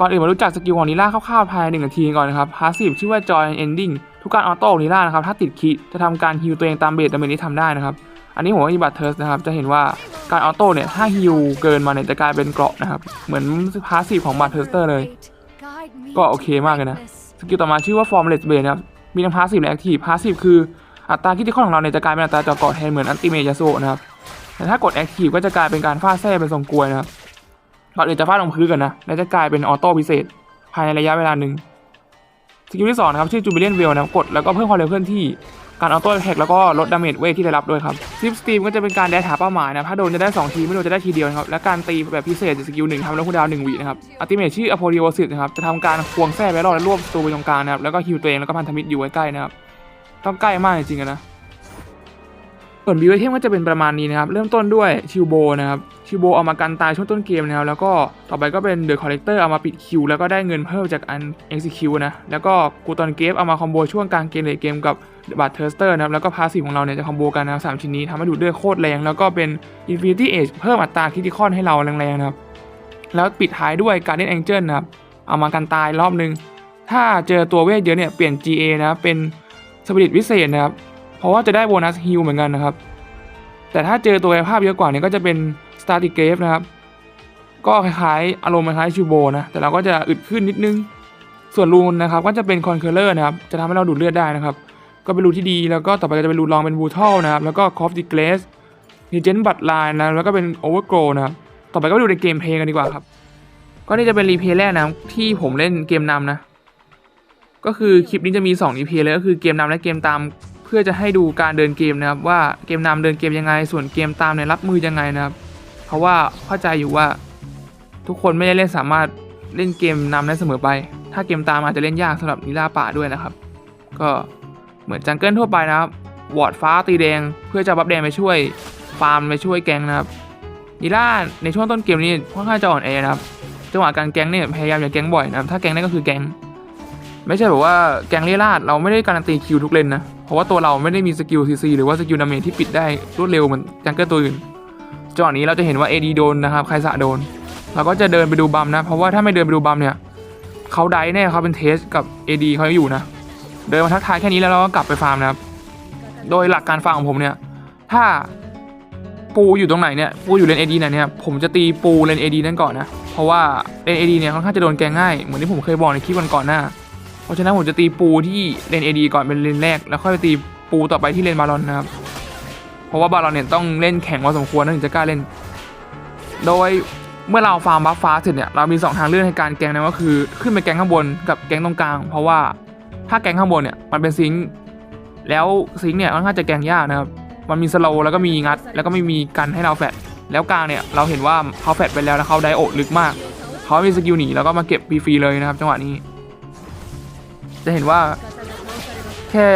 ก่อนอื่นมารู้จักสกิลของนิล่าคร่าวๆภายในหนึ่งนาทีก่อนนะครับพาสซีฟชื่อว่า Joy and Ending ทุกการออโต้ของนิล่านะครับถ้าติดคีย์จะทำการฮิลตัวเองตามเบสดาเมจที่ทำได้นะครับอันนี้ผมว่ามีบัตเทิร์สนะครับจะเห็นว่าการออโต้เนี่ยถ้าฮิลเกินมาเนี่ยจะกลายเป็นเกราะนะครับเหมือนพาสซีฟของบัตเทิร์สเตอร์เลย ก็โอเคมากเลยนะสกิลต่อมาชื่อว่า Formless Blade นะครับมีทั้งพาสซีฟและแอคทีฟพาสซีฟคืออัตราคิดที่ข้อของเราเนี่ยจะกลายเป็นอัตราจาะเกาะแทนเหมือนอันติเมยาโซนะครับแต่ถ้ากดแอคทีฟก็จะกลายเป็นการฟาดแท้เป็นทรงกลวยนะครับ ก่อนอื่นจะฟาดลงพื้นกันนะ แล้วจะกลายเป็นออโต้พิเศษ ภายในระยะเวลาหนึ่งสกิลที่สองนะครับชื่อจูบิเลียนเวลนะกดแล้วก็เพิ่มความเร็วเคลื่อนที่การออโต้แท็กแล้วก็ลดดาเมจเวทที่ได้รับด้วยครับซิปสตีมก็จะเป็นการแดชหาเป้าหมายนะถ้าโดนจะได้ 2 ทีไม่โดนจะได้ทีเดียวนะครับและการตีแบบพิเศษจากสกิลหนึ่งทำแล้วคูดาวหนึ่งวินะครับอัลติเมทชื่ออโพลิโอซิสนะครับจะทำการควงแท้ไปรอดและรวบตัวไปตรงกลางนะครับแล้วก็ฮิวตัวเองแล้วก็พันธมิตรอยู่ใกล้ๆนะครับต้องใกล้มากจริงๆนะส่วนบิวเทมก็จะเป็นประมาณนี้นะครับเริ่มต้นด้วยชิวโบนะครับ ชิวโบเอามากันตายช่วงต้นเกมนะครับแล้วก็ต่อไปก็เป็นเดอะคอลเลกเตอร์เอามาปิดคิวแล้วก็ได้เงินเพิ่มจากอัน execute นะแล้วก็กูตอนเกฟเอามาคอมโบช่วงกลางเกมเลทเกมกับบัตเทอร์สเตอร์นะครับแล้วก็พาสซีฟของเราเนี่ยจะคอมโบกันนะสามชิ้นนี้ทำให้ดูดเลือดโคตรแรงแล้วก็เป็น Infinity Age เพิ่มอัตราคิติคอนให้เราแรงๆนะครับแล้วปิดท้ายด้วย Guardian Angel นะครับเอามากันตายรอบนึงถ้าเจอตัวเวทเยอะเนี่ยเปลี่ยน GA นะครับเป็นสปิริตวิเศษนะครับเพราะว่าจะได้โบนัสฮิลเหมือนกันนะครับแต่ถ้าเจอตัวกายภาพเยอะกว่าเนี่ยก็จะเป็น Static g r a v e นะครับ ก็คล้ายๆอารมณ์คล้ายชูโบนะ แต่เราก็จะอึดขึ้นนิดนึง ส่วนรูนนะครับก็จะเป็น Conqueror นะครับ จะทำให้เราดูดเลือดได้นะครับ ก็เป็นรูที่ดี แล้วก็ต่อไปจะเป็นรูนรองเป็น Brutal นะครับ แล้วก็ Cough the Glaze Regent Blood Line นะ แล้วก็เป็น Overgrow นะครับ ต่อไปก็ไปดูในเกมเพลย์กันดีกว่าครับ ก็นี่จะเป็นรีเพลย์แรกนะที่ผมเล่นเกมนำนะ ก็คือคลิปนี้จะมี2รีเพลย์เลยก็คือเกมนำและเกมตามเพื่อจะให้ดูการเดินเกมนะครับว่าเกมนำเดินเกมยังไง ส่วนเกมตามเนี่ยรับมือยังไงนะครับ เพราะว่าเข้าใจอยู่ว่าทุกคนไม่ได้เล่นสามารถเล่นเกมนำได้เสมอไป ถ้าเกมตามอาจจะเล่นยากสำหรับนิล่าป่าด้วยนะครับ ก็เหมือนจังเกิลทั่วไปนะครับ วอร์ดฟ้าตีแดง เพื่อจะบัฟแดงไปช่วยฟาร์มไปช่วยแกงนะครับนิล่าในช่วงต้นเกมนี้ค่อนข้างจะอ่อนแอนะครับ จังหวะการแกงเนี่ยพยายามอย่าแกงบ่อยนะครับ ถ้าแกงได้ก็คือแกงไม่ใช่แบบว่าแกงเรียราดเราไม่ได้การันตีคิวทุกเลนนะ เพราะว่าตัวเราไม่ได้มีสกิลซีซีหรือว่าสกิลดาเมจที่ปิดได้รวดเร็วเหมือนจังเกิลตัวอื่น จังหวะนี้เราจะเห็นว่า AD โดนนะครับใครสะโดน เราก็จะเดินไปดูบัมนะ เพราะว่าถ้าไม่เดินไปดูบัมเนี่ยเขาได้แน่เขาเป็นเทสกับ AD เขาอยู่นะ เดินมาทักทายแค่นี้แล้วเราก็กลับไปฟาร์มนะครับ โดยหลักการฟาร์มของผมเนี่ย ถ้าปูอยู่ตรงไหนเนี่ยปูอยู่เลน AD ไหนเนี่ยผมจะตีปูเลน AD นั่นก่อนนะ เพราะว่าเลน AD เนี่ยค่อนข้างจะโดนแกงง่าย เหมือนที่ผมเคยบอกในคลิปก่อนๆหน้า เพราะฉะนั้นผมจะตีปูที่เลน AD ก่อนเป็นเลนแรก แล้วค่อยไปตีปูต่อไปที่เลนบาลอนนะครับ เพราะว่าบาลอนเนี่ยต้องเล่นแข่งพอสมควรถึงจะกล้าเล่น โดยเมื่อเราฟาร์มบัฟฟ้าเสร็จเนี่ยเรามี 2 ทางเลือกในการแกงนะก็คือขึ้นไปแกงข้างบนกับแกงตรงกลาง เพราะว่าถ้าแกงข้างบนเนี่ยมันเป็นซิงค์แล้วซิงค์เนี่ยค่อนข้างจะแกงยากนะครับมันมีสโลว์แล้วก็มีงัด แล้วก็ไม่มีกันให้เราแฟดแล้วกลางเนี่ยเราเห็นว่าเขาแฟดไปแล้วแล้วเขาไดโอลึกมากเขามีสกิลหนีแล้วก็มาเก็บฟรีๆเลยนะครับ จังหวะนี้ จะเห็นว่าแค่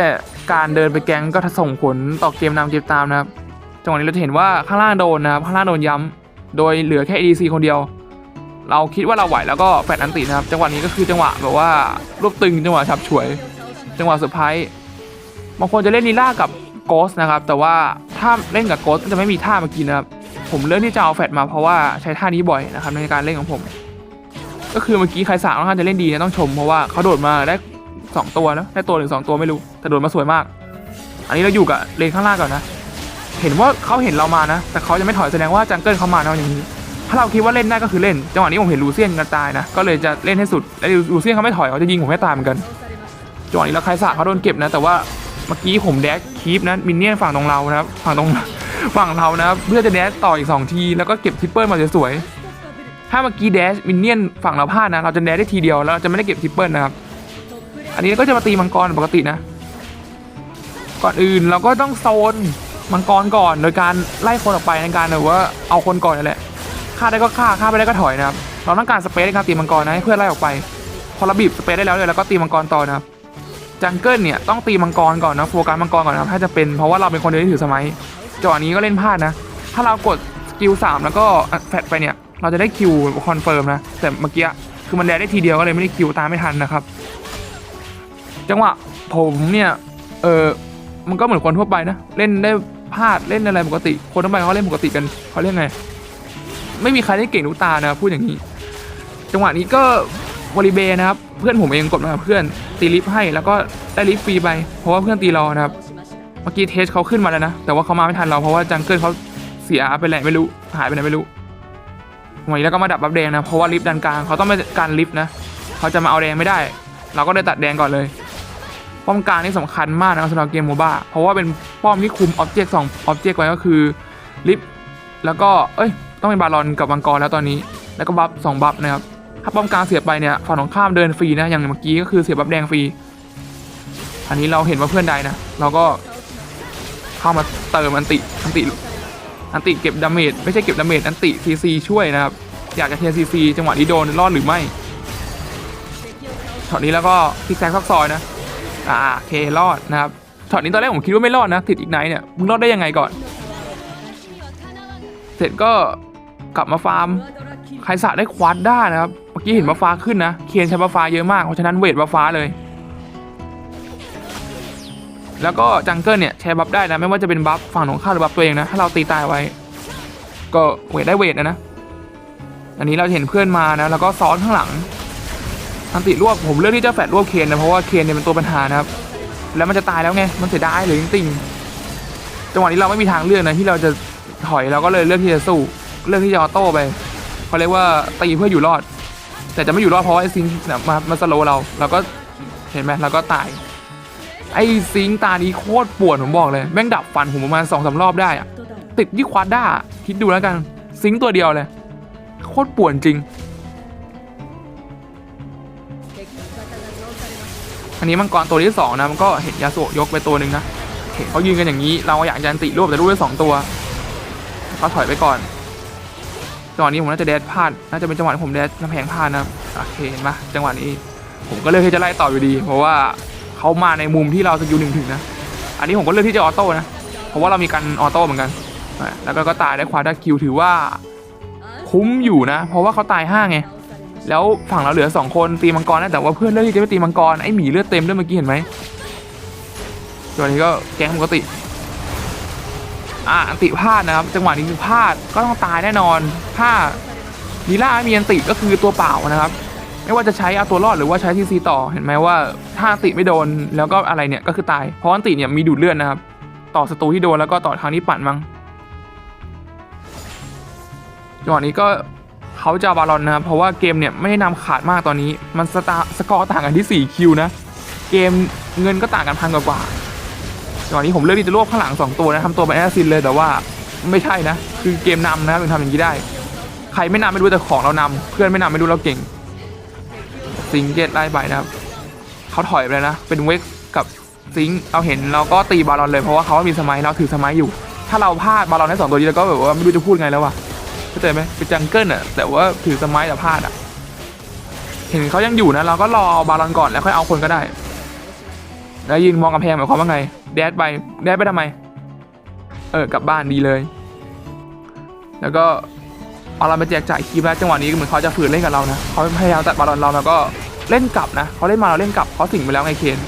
การเดินไปแก๊งก็ส่งผลต่อเกมนำเกมตามนะครับจังหวะนี้เราจะเห็นว่าข้างล่างโดนนะครับข้างล่างโดนย้ำโดยเหลือแค่ ADC คนเดียว เราคิดว่าเราไหวแล้วก็แฟดอันตินะครับจังหวะนี้ก็คือจังหวะแบบว่ารวบตึงจังหวะฉับฉวย จังหวะเซอร์ไพรส์บางคนจะเล่นลีล่ากับโกสนะครับแต่ว่าถ้าเล่นกับโกสจะไม่มีท่าเมื่อกี้นะครับผมเลือกที่จะเอาแฟดมาเพราะว่าใช้ท่านี้บ่อยนะครับในการเล่นของผม ก็คือเมื่อกี้ใครสาค่อนข้างจะเล่นดีนะต้องชมเพราะว่าเขาโดดมาได้ สองตัวนะได้ตัวหรือสองตัวไม่รู้ แต่โดดมาสวยมาก อันนี้เราอยู่กับเลนข้างล่างก่อนนะ เห็นว่าเขาเห็นเรามานะ แต่เขาจะไม่ถอยแสดงว่าจังเกิลเขามาเนาอย่างนี้ ถ้าเราคิดว่าเล่นได้ก็คือเล่น จังหวะนี้ผมเห็นลูเซียนกันตายนะ ก็เลยจะเล่นให้สุด แล้วลูเซียนเขาไม่ถอยเขาจะยิงผมให้ตายเหมือนกัน จังหวะนี้เราใครสาเขาโดนเก็บนะ แต่ว่าเมื่อกี้ผมแดกคีปนะมินเนี่ยนฝั่งตรงเรานะครับ ฝั่งตรงฝั่งเรานะครับ เพื่อจะแดชต่ออีกสองที แล้วก็เก็บทิปเปิลมาสวยถ้าเมื่อกี้แดชมินเนี่ยนฝั่งเราพลาดนะ เราจะแดชได้ทีเดียวแล้วเราจะไม่ได้เก็บทิปเปิลนะครับ อันนี้ก็จะมาตีมังกรปกตินะ ก่อนอื่นเราก็ต้องโซนมังกรก่อนโดยการไล่คนออกไปในการแบบว่าเอาคนก่อนนั่นแหละฆ่าได้ก็ฆ่าฆ่าไม่ได้ก็ถอยนะครับเราต้องการสเปซในการตีมังกรนะให้เพื่อนไล่ออกไป พอเราบีบสเปซได้แล้วเนี่ยเราก็ตีมังกรต่อนะครับจังเกิลเนี่ยต้องตีมังกรก่อนนะโฟกัสมังกรก่อนนะถ้าจะเป็นเพราะว่าเราเป็นคนเดียวที่ถือสมัยจังหวะนี้ก็เล่นพลาดนะ ถ้าเรากดสกิลสามแล้วก็แฟดไปเนี่ยเราจะได้คิวคอนเฟิร์มนะแต่เมื่อกี้คือมันแดดได้ทีเดียวก็เลยไม่ได้คิวตามไม่ทันนะครับ จังหวะผมเนี่ย เออมันก็เหมือนคนทั่วไปนะ เล่นได้พลาดเล่นอะไรปกติ คนทั่วไปเขาเล่นปกติกันเขาเรียกไง ไม่มีใครได้เก่งทุกตานะพูดอย่างนี้ จังหวะนี้ก็วอลิเบนะครับ เพื่อนผมเองกดมาเพื่อนตีลิฟให้แล้วก็ได้ลิฟฟรีไป เพราะว่าเพื่อนตีรอนะครับ เมื่อกี้เทสเขาขึ้นมาแล้วนะ แต่ว่าเขามาไม่ทันเราเพราะว่าจังเกิลเขาเสียไปไหนไม่รู้หายไปไหนไม่รู้วันนี้แล้วก็มาดับบัฟแดงนะเพราะว่าลิฟดันกลางเขาต้องไปการลิฟนะเขาจะมาเอาแดงไม่ได้ เราก็เลยตัดแดงก่อนเลย ป้อมกลางนี่สำคัญมากนะครับสำหรับเกมโมบ้าเพราะว่าเป็นป้อมที่คุมออบเจกต์สองออบเจกต์ไว้ก็คือลิฟแล้วก็เอ้ยต้องเป็นบาลอนกับมังกรแล้วตอนนี้ แล้วก็บัฟสองบัฟนะครับถ้าป้อมกลางเสียไปเนี่ยฝั่งของข้ามเดินฟรีนะอย่างเมื่อกี้ก็คือเสียบัฟแดงฟรีอันนี้เราเห็นว่าเพื่อนใดนะเราก็เข้ามาเติมอันติอันติอันติเก็บดาเมจไม่ใช่เก็บดาเมจอันติซีซีช่วยนะครับอยากจะเทียซีซีจังหวะนี้โดนรอดหรือไม่ช็อตนี้แล้วก็พิกแซกซอกซอยนะ อ่าโอเครอดนะครับช็อตนี้ตอนแรกผมคิดว่าไม่รอดนะติดอีกไนท์เนี่ยมึงรอดได้ยังไงก่อน เสร็จก็กลับมาฟาร์มใครสะได้ควาดด้านะครับเมื่อกี้เห็นบัฟฟ้าขึ้นนะเคียนใช้บัฟฟ้าเยอะมากเพราะฉะนั้นเวทบัฟฟ้าเลย แล้วก็จังเกิลเนี่ยใช้บัฟได้นะไม่ว่าจะเป็นบัฟฝั่งของข้าหรือบัฟตัวเองนะถ้าเราตีตายไว้ ก็เวทได้เวทนะนะอันนี้เราเห็นเพื่อนมานะแล้วก็ซ้อนข้างหลัง อันติรวบผมเลือกที่จะแฟดรวบเคนนะเพราะว่าเคนเนี่ยเป็นตัวปัญหานะครับ แล้วมันจะตายแล้วไงมันเสียดายหรือจริงจังหวะนี้เราไม่มีทางเลือกนะที่เราจะถอยเราก็เลยเลือกที่จะสู้เลือกที่จะออโต้ไปเขาเรียกว่าตีเพื่ออยู่รอด แต่จะไม่อยู่รอดเพราะว่าไอ้ซิงเนี่ยมามาสโลว์เราเราก็เห็นไหมเราก็ตายไอ้ซิงตานี้โคตรปวดผมบอกเลยแม่งดับฟันผมประมาณสองสารอบได้อะติดที่ควาด้าคิดดูแล้วกัน ซิงตัวเดียวเลย โคตรปวดจริง อันนี้มังกรตัวที่สองนะมันก็เห็นยาโสะยกไปตัวหนึ่งนะเห็นเขายืนกันอย่างนี้ เราอยากจะอันติรวบแต่รวบได้สองตัวเขาถอยไปก่อนจังหวะนี้ผมน่าจะแดดพลาดน่าจะเป็นจังหวะที่ผมแดดน้ำแพงพลาดนะโอเคเห็นปะจังหวะนี้ ผมก็เลือกที่จะไล่ต่ออยู่ดี เพราะว่าเขามาในมุมที่เราสกิลหนึ่งถึงนะอันนี้ผมก็เลือกที่จะออโต้นะเพราะว่าเรามีการออโต้เหมือนกันแล้วก็ก็ตายได้ควาด้าคิวถือว่า คุ้มอยู่นะ เพราะว่าเขาตายห้าไง แล้วฝั่งเราเหลือสองคนตีมังกรนะแต่ว่าเพื่อนเลือกที่จะไม่ตีมังกรไอหมีเลือดเต็มด้วยเมื่อกี้เห็นไหมตัวนี้ก็แก๊งปกติอะอันติพลาดนะครับ จังหวะนี้คือพลาดก็ต้องตายแน่นอนถ้าลีล่าไม่มีอันติก็คือตัวเปล่านะครับ ไม่ว่าจะใช้เอาตัวรอดหรือว่าใช้ทีซีต่อเห็นไหมว่าถ้าอันติไม่โดนแล้วก็อะไรเนี่ยก็คือตายเพราะอันติเนี่ยมีดูดเลือดนะครับ ต่อศัตรูที่โดนแล้วก็ต่อทางนี้ปั่นมั้งจังหวะนี้ก็ เขาจะบาลอนนะครับเพราะว่าเกมเนี่ยไม่ได้นำขาดมากตอนนี้ มันสตาสกอร์ต่างกันที่ 4 คิวนะ เกมเงินก็ต่างกันพันกว่าๆจังหวะนี้ผมเลือกที่จะรวบข้างหลัง 2 ตัวนะทำตัวเป็นแอสซินเลยแต่ว่าไม่ใช่นะ คือเกมนำนะถึงทำอย่างนี้ได้ ใครไม่นำไม่รู้แต่ของเรานำเพื่อนไม่นำไม่รู้เราเก่งซิงเกตไล่ไปนะครับเขาถอยไปเลยนะ เป็นเวกกับซิงเราเห็นเราก็ตีบาลอนเลยเพราะว่าเขามีสมัยเราถือสมัยอยู่ ถ้าเราพลาดบาลอนได้สองตัวนี้แล้วก็แบบว่าไม่รู้จะพูดไงแล้วว่ะ เข้าใจไหมเป็นจังเกิลอะแต่ว่าถือสมัยแต่พลาดอะ เห็นเขายังอยู่นะ เราก็รอบาลอนก่อนแล้วค่อยเอาคนก็ได้ แล้วยืนมองกำแพงหมายความว่าไง แดดไปแดดไปทำไม เออกลับบ้านดีเลย แล้วก็เอาเราไปแจกจ่ายคีบแล้วจังหวะนี้เหมือนเขาจะฝืนเล่นกับเรานะเขาพยายามตัดบาลอนเราแล้วก็เล่นกลับนะเขาเล่นมาเราเล่นกลับเขาสิงไปแล้วไงเคน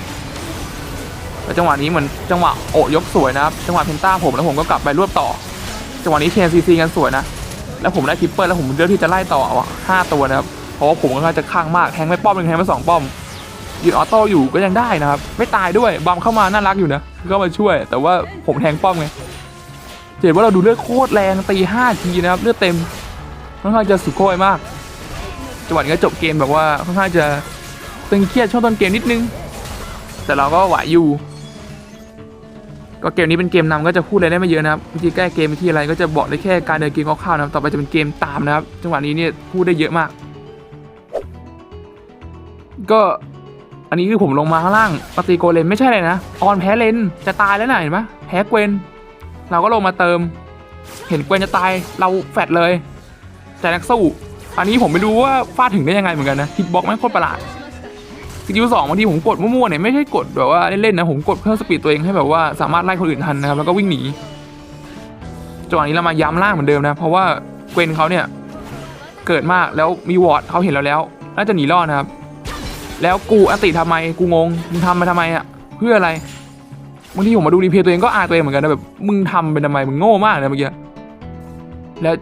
แล้วจังหวะนี้เหมือนจังหวะโอยกสวยนะครับจังหวะเพนต้าผมแล้วผมก็กลับไปรวบต่อ จังหวะนี้เคนซีซีกันสวยนะ แล้วผมได้ทิปเปิลแล้วผมเลือกที่จะไล่ต่ออะห้าตัวนะครับเพราะว่าผมก็ค่อนข้างจะข้างมากแทงไม่ป้อมหนึ่งแทงไม่สองป้อมยืนออโต้อยู่ก็ยังได้นะครับ ไม่ตายด้วยบัมเข้ามาน่ารักอยู่นะก็มาช่วย แต่ว่าผมแทงป้อมไงเห็นว่าเราดูเลือดโคตรแรงตีห้าทีนะครับเลือดเต็มค่อนข้างจะสุโขยมากจังหวะนี้ก็จบเกมแบบว่าค่อนข้างจะตึงเครียดช่วงต้นเกมนิดนึง แต่เราก็ไหวอยู่ ก็เกมนี้เป็นเกมนำก็จะพูดอะไรได้ไม่เยอะนะครับวิธีแก้เกมวิธีอะไรก็จะบอกได้แค่การเดินเกมคร่าวๆนะครับต่อไปจะเป็นเกมตามนะครับจังหวะนี้เนี่ยพูดได้เยอะมาก ก็อันนี้คือผมลงมาข้างล่างปฏิโกเลนไม่ใช่เลยนะออนแพ้เลนจะตายแล้วนะเห็นปะแพ้เกวนเราก็ลงมาเติม เห็นเกวนจะตายเราแฟดเลยแต่นักสู้อันนี้ผมไม่รู้ว่าฟาดถึงได้ยังไงเหมือนกันนะฮิตบ็อกไม่โคตรประหลาด สกิลสองบางทีผมกดมั่วๆเนี่ยไม่ใช่กดแบบว่าเล่นๆนะผมกดเพิ่มสปีดตัวเองให้แบบว่าสามารถไล่คนอื่นทันนะครับแล้วก็วิ่งหนีจังหวะนี้เรามาย้ำล่างเหมือนเดิมนะ เพราะว่าเกวนเขาเนี่ยเกิดมากแล้วมีวอร์ดเขาเห็นเราแล้วน่าจะหนีรอดนะครับ แล้วกูอัติทำไมกูงงมึงทำไปทำไมอะเพื่ออะไรบางทีผมมาดูรีเพลย์ตัวเองก็อายตัวเองเหมือนกันนะแบบมึงทำไปทำไมมึงโง่มากเลยเมื่อกี้แล้ว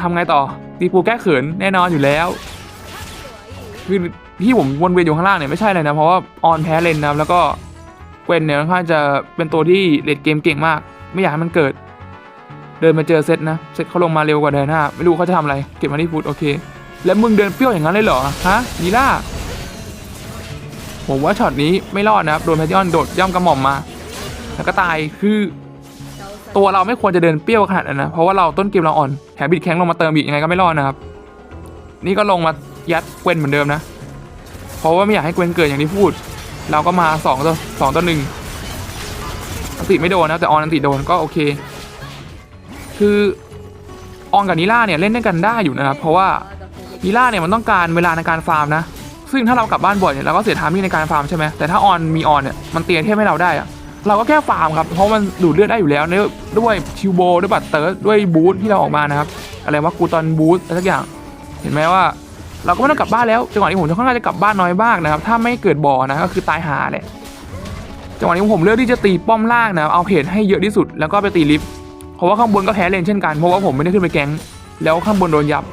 ทำไงต่อตีปูแก้เขินแน่นอนอยู่แล้วคือ ที่ผมวนเวียนอยู่ข้างล่างเนี่ยไม่ใช่เลยนะ เพราะว่าออนแพ้เลนนะแล้วก็เกวนเนี่ยค่อนข้างจะเป็นตัวที่เลดเกมเก่งมาก ไม่อยากให้มันเกิด เดินมาเจอเซตนะ เซตเขาลงมาเร็วกว่าเดินหน้า ไม่รู้เขาจะทำอะไร เก็บมาที่ฟุตโอเค แล้วมึงเดินเปรี้ยวอย่างนั้นเลยเหรอ ฮะนีล่า ผมว่าช็อตนี้ไม่รอดนะครับ โดนแพทยอนโดดย่ำกระหม่อมมา แล้วก็ตาย คือ ตัวเราไม่ควรจะเดินเปรี้ยวขนาดนั้นนะ เพราะว่าเราต้นเกมเราอ่อน แถมบิดแข้งลงมาเติมอีกยังไงก็ไม่รอดนะครับ นี่ก็ลงมายัดเกวนเหมือนเดิมนะ เพราะว่าไม่อยากให้เกวนเกิดอย่างที่พูด เราก็มาสองต่อสองต่อหนึ่งอันติไม่โดนนะแต่ออนอันติโดนก็โอเค คือออนกับนิล่าเนี่ยเล่นด้วยกันได้อยู่นะครับเพราะว่านิล่าเนี่ยมันต้องการเวลาในการฟาร์มนะ ซึ่งถ้าเรากลับบ้านบ่อยเนี่ยเราก็เสียทามิ่งในการฟาร์มใช่ไหมแต่ถ้าออนมีออนเนี่ยมันเตียเทพให้เราได้อะเราก็แค่ฟาร์มครับเพราะมันดูดเลือดได้อยู่แล้วเนด้วยชิวโบด้วยบัตเตอร์ด้วยบูทที่เราออกมานะครับอะไรว่ากูตอนบูทอะไรสักอย่าง เห็นไหมว่า เราก็ไม่ต้องกลับบ้านแล้วจังหวะนี้ผมจะค่อนข้างจะกลับบ้านน้อยมากนะครับถ้าไม่เกิดบ่อนะก็คือตายหาแหละจังหวะนี้ผมเลือกที่จะตีป้อมล่างนะครับเอาเพจให้เยอะที่สุดแล้วก็ไปตีลิฟต์เพราะว่าข้างบนก็แพ้เลนเช่นกันเพราะว่าผมไม่ได้ขึ้นไปแก๊งแล้วข้างบนโดนยับ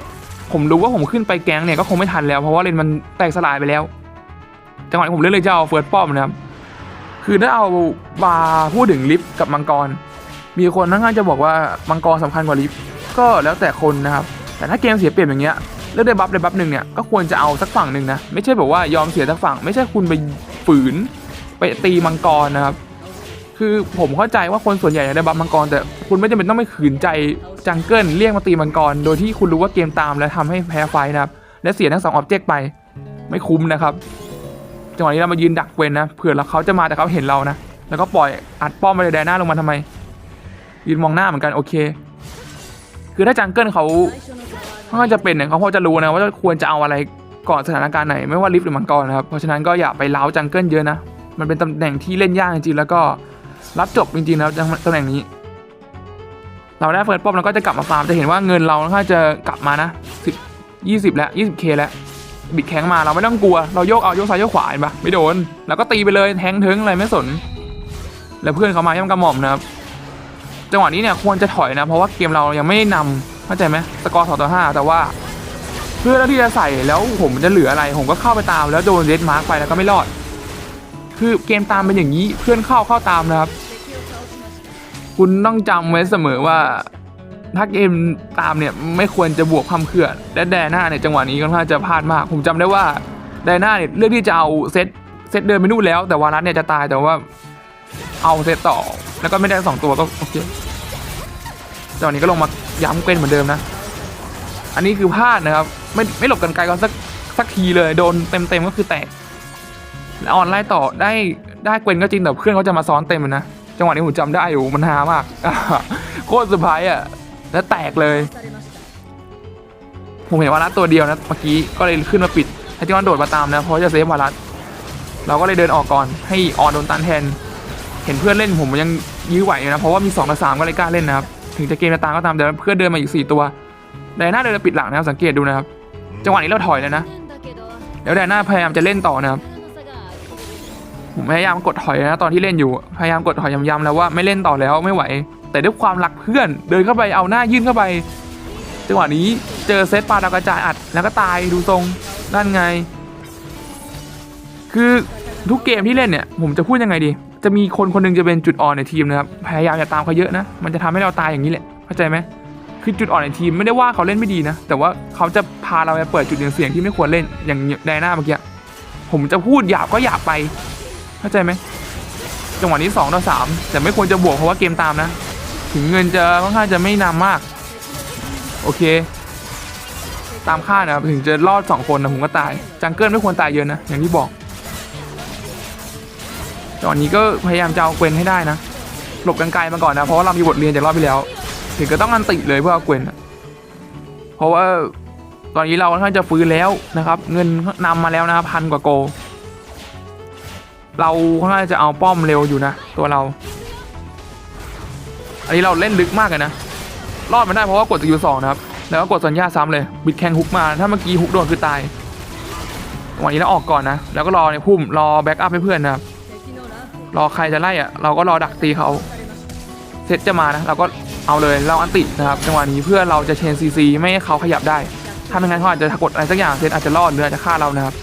ผมรู้ว่าผมขึ้นไปแก๊งเนี่ยก็คงไม่ทันแล้วเพราะว่าเลนมันแตกสลายไปแล้วจังหวะนี้ผมเลือกเลยจะเอาเฟิร์สป้อมนะครับคือถ้าเอาบาพูดถึงลิฟต์กับมังกร มีคนน่าจะบอกว่ามังกรสำคัญกว่าลิฟต์ก็แล้วแต่คนนะครับแต่ถ้าเกมเสียเปรียบอย่างเงี้ย เลือกได้บัฟได้บัฟหนึ่งเนี่ยก็ควรจะเอาสักฝั่งหนึ่งนะไม่ใช่แบบว่ายอมเสียสักฝั่ง ไม่ใช่คุณไปฝืนไปตีมังกรนะครับ คือผมเข้าใจว่าคนส่วนใหญ่อยากได้บัฟมังกร แต่คุณไม่จำเป็นต้องไปขืนใจจังเกิลเรียกมาตีมังกร โดยที่คุณรู้ว่าเกมตามและทำให้แพ้ไฟนะครับและเสียทั้งสองออบเจกต์ไปไม่คุ้มนะครับจังหวะนี้เรามายืนดักเวนนะเผื่อเราเขาจะมาแต่เขาเห็นเรานะแล้วก็ปล่อยอัดป้อมไปเลยแดนหน้าลงมาทำไมยืนมองหน้าเหมือนกันโอเค คือถ้าจังเกิลเขา เขาจะเป็นเนี่ยเขาพอจะรู้นะว่าควรจะเอาอะไรก่อนสถานการณ์ไหนไม่ว่าลิฟต์หรือมังกรนะครับเพราะฉะนั้นก็อย่าไปเล้าจังเกิลเยอะนะมันเป็นตำแหน่งที่เล่นยากจริงๆแล้วก็รับจบจริงๆแล้วตำแหน่งนี้ เราได้เฟิร์สป้อมแล้วก็จะกลับมาฟาร์มจะเห็นว่าเงินเราค่าจะกลับมานะสิบยี่สิบแล้วยี่สิบเคแล้วบิดแข้งมาเราไม่ต้องกลัว เราโยกเอาโยกซ้ายโยกขวาเห็นปะไม่โดน แล้วก็ตีไปเลยแทงถึงอะไรไม่สน แล้วเพื่อนเขามาย่ำกระหม่อมนะครับจังหวะนี้เนี่ยควรจะถอยนะ เพราะว่าเกมเรายังไม่ได้นำ เข้าใจไหมสกอร์สองต่อห้าแต่ว่า เพื่อที่จะใส่แล้วผมจะเหลืออะไร ผมก็เข้าไปตามแล้วโดนเดดมาร์กไปแล้วก็ไม่รอด คือเกมตามเป็นอย่างนี้เพื่อนเข้าเข้าตามนะครับ คุณต้องจำไว้เสมอว่าถ้าเกมตามเนี่ยไม่ควรจะบวกความเขื่อนและแดน่าเนี่ยจังหวะนี้ค่อนข้างจะพลาดมาก ผมจำได้ว่าแดน่าเนี่ยเลือกที่จะเอาเซตเซตเดินไปนู่นแล้ว แต่วารัสเนี่ยจะตายแต่ว่าเอาเซตต่อ แล้วก็ไม่ได้สองตัวก็โอเค จังหวะนี้ก็ลงมาย้ำเกวนเหมือนเดิมนะ อันนี้คือพลาดนะครับ ไม่ไม่หลบกันไกลก็สักสักทีเลย โดนเต็มเต็มก็คือแตกแล้วออนไล่ต่อได้ได้เกวนก็จริงแต่เพื่อนเขาจะมาซ้อนเต็มเลยนะจังหวะนี้ผมจำได้อยู่มันฮามากโคตรเซอร์ไพรส์อะแล้วแตกเลย ผมเห็นวารัสตัวเดียวนะเมื่อกี้ก็เลยขึ้นมาปิดให้ที่วันโดดมาตามนะเพราะจะเซฟวารัสเราก็เลยเดินออกก่อนให้ออนโดนตันแทน เห็นเพื่อนเล่นผมยังยื้อไหวอยู่นะ เพราะว่ามี2ต่อ3ก็เลยกล้าเล่นนะครับ ถึงจะเกมจะตามก็ตามแต่เพื่อนเดินมาอีก4ตัวไดน่าเดินมาปิดหลังนะครับสังเกตดูนะครับ จังหวะนี้เราถอยเลยนะแล้วไดน่าพยายามจะเล่นต่อนะครับผมพยายามกดถอยนะตอนที่เล่นอยู่ พยายามกดถอยย้ำๆแล้วว่าไม่เล่นต่อแล้วไม่ไหว แต่ด้วยความรักเพื่อนเดินเข้าไปเอาหน้ายื่นเข้าไป จังหวะนี้เจอเซตปลาดาวกระจายอัด แล้วก็ตายดูทรงนั่นไง คือทุกเกมที่เล่นเนี่ย ผมจะพูดยังไงดี จะมีคนคนหนึงจะเป็นจุดอ่อนในทีมนะครับพยายามอย่าตามเขาเยอะนะ มันจะทำให้เราตายอย่างนี้แหละเข้าใจไหมคือจุดอ่อนในทีมไม่ได้ว่าเขาเล่นไม่ดีนะ แต่ว่าเขาจะพาเราไปเปิดจุดเสี่ยงที่ไม่ควรเล่นอย่างไดนาเมื่อกี้ผมจะพูดหยาบก็หยาบไปเข้าใจไหมจังหวะนี้ 2 ต่อ 3 แต่ไม่ควรจะบวกเพราะว่าเกมตามนะ ถึงเงินจะค่อนข้างจะไม่นำมาก โอเค ตามคานะครับถึงจะรอด 2 คนนะผมก็ตาย จังเกิลไม่ควรตายเยอะนะ อย่างที่บอก จังหวะนี้ก็พยายามจะเอาเกวนให้ได้นะ หลบกันไกลมาก่อนนะ เพราะว่าเรามีบทเรียนจากรอบที่แล้ว ถึงก็ต้องอันติเลยเพื่อเอาเกวนเพราะว่าตอนนี้เราค่อนข้างจะฟื้นแล้วนะครับ เงินนำมาแล้วนะครับพันกว่าโก เราค่อนข้างจะเอาป้อมเร็วอยู่นะ ตัวเรา อันนี้เราเล่นลึกมากเลยนะ รอดมาได้เพราะว่ากดสกิลสองนะครับ แล้วก็กดสัญญาซ้ำเลย บิดแข้งฮุกมา ถ้าเมื่อกี้ฮุกโดนคือตายวันนี้เราออกก่อนนะ แล้วก็รอในพุ่ม รอแบ็กอัพให้เพื่อนนะครับ รอใครจะไล่อะเราก็รอดักตีเขาเซตจะมานะเราก็เอาเลยเราอันตินะครับจังหวะนี้เพื่อเราจะเชนซีซีไม่ให้เขาขยับได้ ถ้าไม่งั้นเขาอาจจะกดอะไรสักอย่างเซตอาจจะรอดหรืออาจจะฆ่าเรานะครับ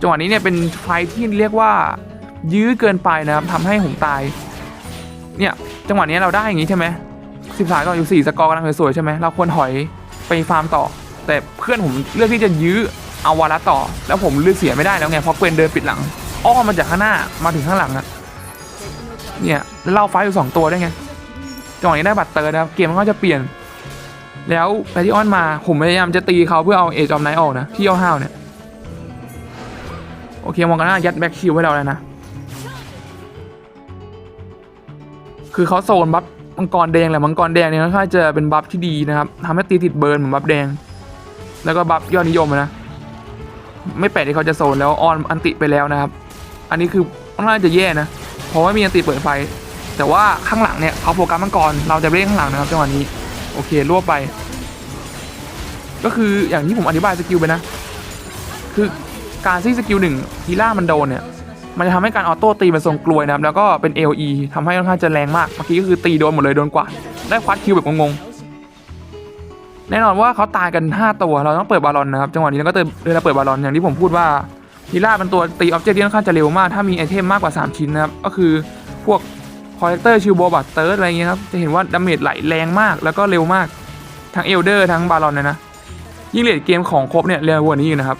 จังหวะนี้เนี่ยเป็นไฟท์ที่เรียกว่า ยื้อเกินไปนะครับทำให้ผมตาย เนี่ยจังหวะนี้เราได้อย่างนี้ใช่ไหมสิบสามต่ออยู่สี่สกอร์กำลังสวยๆใช่ไหมเราควรถอยไปฟาร์มต่อ แต่เพื่อนผมเลือกที่จะยื้อเอาวาระต่อ แล้วผมเลือกเสียไม่ได้แล้วไงเพราะเกวนเดินปิดหลัง อ้อมมาจากข้างหน้ามาถึงข้างหลังอะเนี่ยแล้วเราไฟอยู่สองตัวได้ไงจังหวะนี้ได้บัตรเตอร์นะครับเกมมันก็จะเปลี่ยน แล้วแพทที่ออนมาผมพยายามจะตีเขาเพื่อเอาเอจอมไนออกนะที่ห้าวเนี่ยโอเคมองกันหน้ายัดแบ็คคิวให้เราแล้วนะคือเขาโซนบัฟมังกรแดงแหละมังกรแดงเนี่ยค่อนข้างจะเป็นบัฟที่ดีนะครับทำให้ตีติดเบิร์นเหมือนบัฟแดง แล้วก็บัฟยอดนิยมนะ ไม่แปลกที่เขาจะโซนแล้วออนอันติไปแล้วนะครับ อันนี้คือค่อนข้างจะแย่นะ เพราะว่ามีอันติเปิดไฟ แต่ว่าข้างหลังเนี่ยเขาโฟกัสมังกรเราจะเล่นข้างหลังนะครับจังหวะนี้โอเครวบไป ก็คืออย่างที่ผมอธิบายสกิลไปนะ คือการที่สกิลหนึ่งฮีล่ามันโดนเนี่ยมันจะทำให้การออโต้ตีเป็นทรงกลวยนะครับแล้วก็เป็น LE ทำให้ค่อนข้างจะแรงมากเมื่อกี้ก็คือตีโดนหมดเลยโดนกว่า ได้ควัดคิวแบบงงๆแน่นอนว่าเขาตายกัน 5 ตัว เราต้องเปิดบาลอนนะครับ จังหวะนี้เราก็เติมเดินเราเปิดบาลอนอย่างที่ผมพูดว่า ฮีล่าเป็นตัวตีออบเจกต์ที่ค่อนข้างจะเร็วมาก ถ้ามีไอเทมมากกว่า 3 ชิ้นนะครับ ก็คือพวกคอลเลกเตอร์ชิวโบบัตเตอร์อะไรเงี้ยครับ จะเห็นว่าดาเมจไหลแรงมากแล้วก็เร็วมาก ทั้งเอลเดอร์ทั้งบาลอนนะนะ ยิ่งเลดเกมของครบเนี่ยเร็วกว่านี้อยู่นะครับ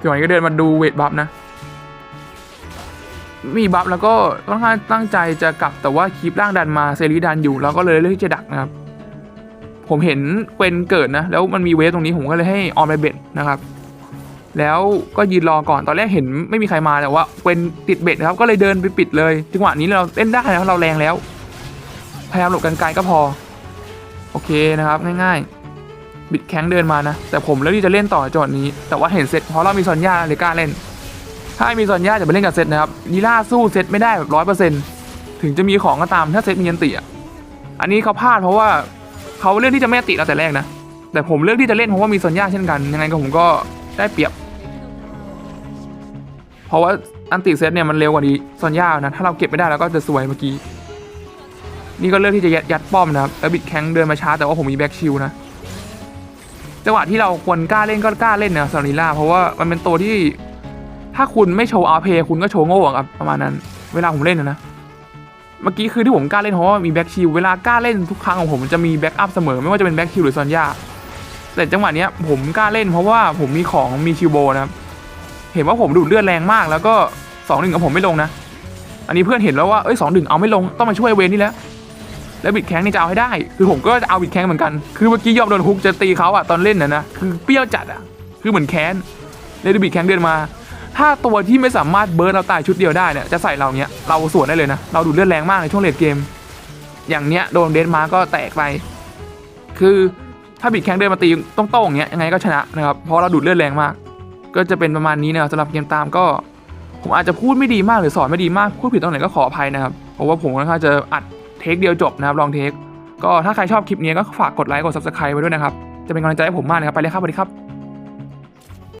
จังหวะนี้ก็เดินมาดูเวทบัฟนะ มีบัฟแล้วก็ค่อนข้างตั้งใจจะกลับแต่ว่าคลิปร่างดันมาเซรีดันอยู่แล้วก็เลยเลือกที่จะดักนะครับผมเห็นเกวนเกิดนะ แล้วมันมีเวฟตรงนี้ผมก็เลยให้ออมไปเบ็ดนะครับ แล้วก็ยืนรอก่อนตอนแรกเห็นไม่มีใครมาแต่ว่าเกวนติดเบ็ดครับก็เลยเดินไปปิดเลยจังหวะนี้เราเล่นได้แล้วเราแรงแล้วพยายามหลบกันไกลก็พอ โอเคนะครับง่ายๆ บิดแข้งเดินมานะ แต่ผมเลือกที่จะเล่นต่อจังหวะนี้ แต่ว่าเห็นเซตเพราะเรามีซอนย่าเลยกล้าเล่น ถ้ามีซอนย่าจะไปเล่นกับเซตนะครับนีล่าสู้เซตไม่ได้แบบร้อยเปอร์เซ็นต์ถึงจะมีของก็ตามถ้าเซตมียันติอะอันนี้เขาพลาดเพราะว่าเขาเลือกที่จะไม่ติเราแต่แรกนะแต่ผมเลือกที่จะเล่นเพราะว่ามีซอนย่าเช่นกันยังไงก็ผมก็ได้เปรียบ เพราะว่าอันติเซตเนี่ยมันเร็วกว่านี้ซอนย่านะ ถ้าเราเก็บไม่ได้เราก็จะสวยเมื่อกี้ นี่ก็เลือกที่จะยัดยัดป้อมนะครับแล้วบิดแข้งเดินมาช้าแต่ว่าผมมีแบ็กชิลนะจังหวะที่เราควรกล้าเล่นก็กล้าเล่นนะซาริล่าเพราะว่ามันเป็นตัวที่ ถ้าคุณไม่โชว์อาเพคุณก็โชว์โง่ครับประมาณนั้น เวลาผมเล่นนะเมื่อกี้คือที่ผมกล้าเล่นเพราะว่ามีแบ็กชิลเวลากล้าเล่นทุกครั้งของผมจะมีแบ็กอัพเสมอไม่ว่าจะเป็นแบ็กชิลหรือซอนย่าแต่จังหวะเนี้ยผมกล้าเล่นเพราะว่าผมมีของมีชิวโบนะครับ เห็นว่าผมดูดเลือดแรงมาก แล้วก็สองหนึ่งกับผมไม่ลงนะ อันนี้เพื่อนเห็นแล้วว่าเอ้ยสองหนึ่งเอาไม่ลงต้องมาช่วยเวนนี่แหละแล้วบิดแข้งนี่จะเอาให้ได้ คือผมก็จะเอาบิดแข้งเหมือนกัน คือเมื่อกี้ยอมโดนฮุกจะตีเขาอะตอนเล่นนะนะ คือเปรี้ยวจัดอะคือเหมือนแค้นเลยดูบิดแข้งเดินมา ถ้าตัวที่ไม่สามารถเบิร์นเราตายชุดเดียวได้เนี่ยจะใส่เราเนี้ย เราสวนได้เลยนะ เราดูดเลือดแรงมากในช่วงเลดเกม อย่างเนี้ยโดนเดนมาก็แตกไป คือถ้าบิดแข้งเดินมาตีต้องโต้งอย่างเงี้ยยังไงก็ชนะนะครับ เพราะเราดูดเลือดแรงมาก ก็จะเป็นประมาณนี้นะครับสำหรับเกมตามก็ ผมอาจจะพูดไม่ดีมากหรือสอนไม่ดีมากพูดผิดตรงไหนก็ขออภัยนะครับเพราะว่าผมค่อนข้างจะอัดเทคเดียวจบนะครับลองเทคก็ถ้าใครชอบคลิปนี้ก็ฝากกดไลค์กดซับสไคร b e ไว้ด้วยนะครับจะเป็นกำลังใจให้ผมมากนะครับไปเลยครับสวัสดีครับ